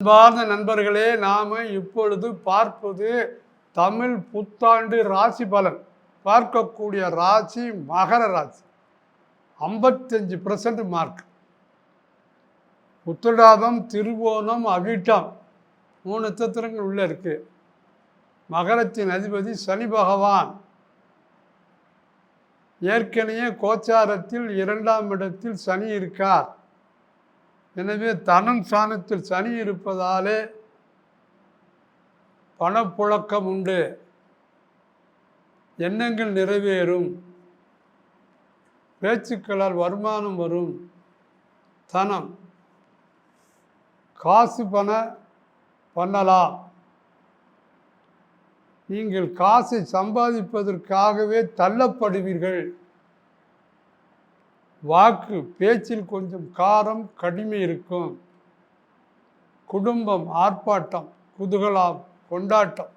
அன்பார்ந்த நண்பர்களே நாம் இப்பொழுது பார்ப்பது தமிழ் புத்தாண்டு ராசி பலன். பார்க்கக்கூடிய ராசி மகர ராசி. ஐம்பத்தஞ்சு பர்சன்ட் மார்க் உத்திராதம் திருவோணம் அவிட்டம் மூணு நட்சத்திரங்கள் உள்ள இருக்கு. மகரத்தின் அதிபதி சனி பகவான். ஏற்கனவே கோச்சாரத்தில் இரண்டாம் இடத்தில் சனி இருக்கார். எனவே தனம் சாணத்தில் சனி இருப்பதாலே பணப்புழக்கம் உண்டு. எண்ணங்கள் நிறைவேறும். பேச்சுக்களால் வருமானம் வரும். தனம். காசு பண பண்ணலாம். நீங்கள் காசை சம்பாதிப்பதற்காகவே தள்ளப்படுவீர்கள். வாக்கு பேச்சில் கொஞ்சம் காரம் கடுமை இருக்கும். குடும்பம் ஆர்ப்பாட்டம் குதுகலாம் கொண்டாட்டம்.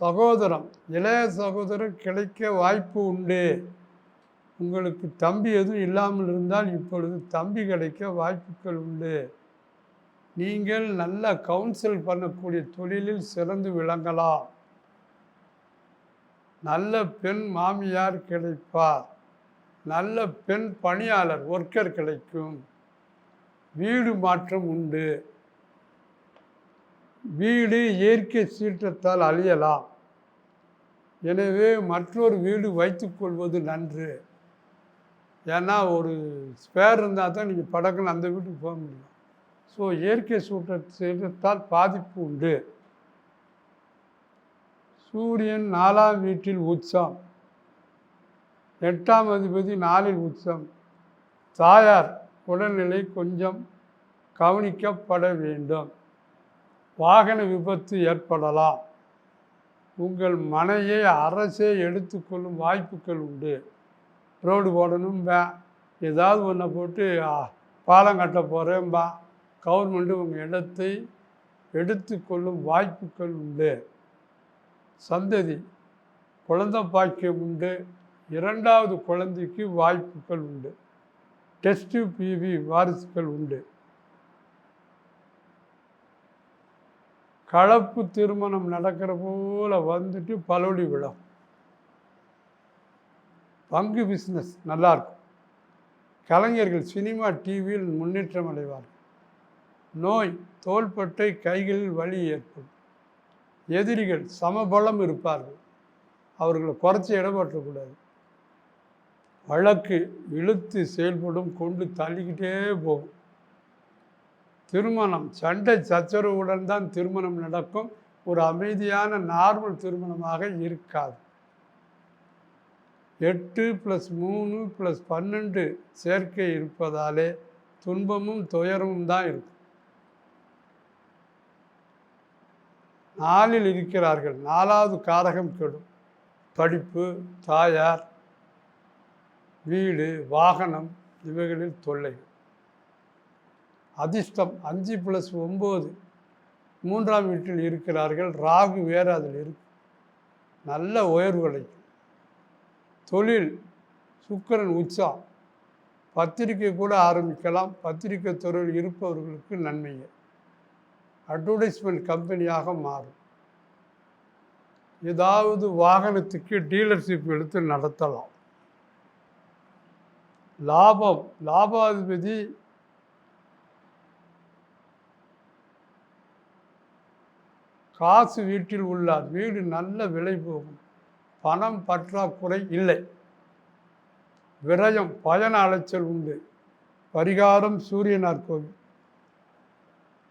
சகோதரம் இளைய சகோதரர் கிடைக்க வாய்ப்பு உண்டு. உங்களுக்கு தம்பி எதுவும் இல்லாமல் இருந்தால் இப்பொழுது தம்பி கிடைக்க வாய்ப்புகள் உண்டு. நீங்கள் நல்ல கவுன்சில் பண்ணக்கூடிய தொழிலில் சிறந்து விளங்கலாம். நல்ல பெண் மாமியார் கிடைப்பார். நல்ல பெண் பணியாளர் ஒர்க்கர் கிடைக்கும். வீடு மாற்றம் உண்டு. வீடு இயற்கை சீற்றத்தால் அழியலாம். எனவே மற்றொரு வீடு வைத்துக்கொள்வது நன்று. ஏன்னா ஒரு ஸ்பேர் இருந்தால் தான் நீங்கள் படக்குன்னு அந்த வீட்டுக்கு போக முடியும். ஸோ இயற்கை சூட்ட சீற்றத்தால் பாதிப்பு உண்டு. சூரியன் நாலாம் வீட்டில் உச்சம் எட்டாம் அதிபதி நாளில் உச்சம். தாயார் உடல்நிலை கொஞ்சம் கவனிக்கப்பட வேண்டும். வாகன விபத்து ஏற்படலாம். உங்கள் மனையை அரசே எடுத்துக்கொள்ளும் வாய்ப்புகள் உண்டு. ரோடு போடணும் பே ஏதாவது ஒன்றை போட்டு பாலம் கட்ட போகிறேன்பா கவர்மெண்ட்டு உங்கள் இடத்தை எடுத்துக்கொள்ளும் வாய்ப்புகள் உண்டு. சந்ததி குழந்தை பாக்கியம் உண்டு. இரண்டாவது குழந்தைக்கு வாய்ப்புகள் உண்டு. டெஸ்ட் பிவி வாரிசுகள் உண்டு. கலப்பு திருமணம் நடக்கிற போல வந்துட்டு பலொடி விழம். பங்கு பிஸ்னஸ் நல்லாயிருக்கும் கலைஞர்கள் சினிமா டிவியில் முன்னேற்றம் அடைவார்கள். நோய் தோள்பட்டை கைகளில் வலி ஏற்படும். எதிரிகள் சமபலம் இருப்பார்கள். அவர்களை குறைச்சி இடப்பற்றக்கூடாது வழக்கு இழுத்து செயல்படும் கொண்டு தள்ளிக்கிட்டே போகும். திருமணம் சண்டை சச்சரவுடன் தான் திருமணம் நடக்கும். ஒரு அமைதியான நார்மல் திருமணமாக இருக்காது. எட்டு ப்ளஸ் மூணு ப்ளஸ் பன்னெண்டு சேர்க்கை இருப்பதாலே துன்பமும் துயரமும் தான் இருக்கும். நாலில் இருக்கிறார்கள். நாலாவது காரகம் கெடும். படிப்பு தாயார் வீடு வாகனம் இவைகளில் தொல்லை. அதிர்ஷ்டம் அஞ்சு ப்ளஸ் ஒம்பது. மூன்றாம் வீட்டில் இருக்கிறார்கள். ராகு வேறு அதில் இருக்கு. நல்ல உயர்வு கிடைக்கும். தொழில் சுக்கரன் உச்சம். பத்திரிக்கை கூட ஆரம்பிக்கலாம். பத்திரிக்கை துறையில் இருப்பவர்களுக்கு நன்மையே அட்வர்டைஸ்மெண்ட் கம்பெனியாக மாறும். ஏதாவது வாகனத்துக்கு டீலர்ஷிப் எடுத்து நடத்தலாம். லாபம் லாபாதிபதி காசு வீட்டில் உள்ளார். வீடு நல்ல விலை போகும். பணம் பற்றாக்குறை இல்லை. விரயம் பயண அலைச்சல் உண்டு. பரிகாரம் சூரியனார் கோவில்.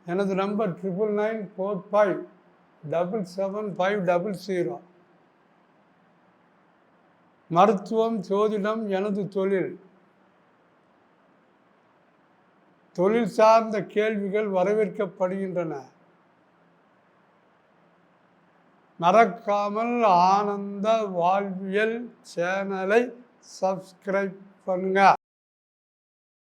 எனது number triple nine four five double seven five double zero. மருத்துவம் ஜோதிடம் எனது தொழில். தொழில் சார்ந்த கேள்விகள் வரவேற்கப்படுகின்றன. மறக்காமல் ஆனந்த வாழ்வியல் சேனலை சப்ஸ்கிரைப் பண்ணுங்க.